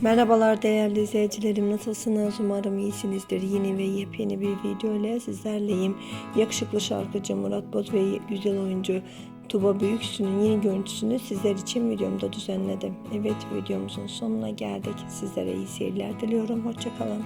Merhabalar değerli izleyicilerim. Nasılsınız? Umarım iyisinizdir. Yeni ve yepyeni bir video ile sizlerleyim. Yakışıklı şarkıcı Murat Boz ve güzel oyuncu Tuba Büyüksü'nün yeni görüntüsünü sizler için videomda düzenledim. Evet videomuzun sonuna geldik. Sizlere iyi seyirler diliyorum. Hoşçakalın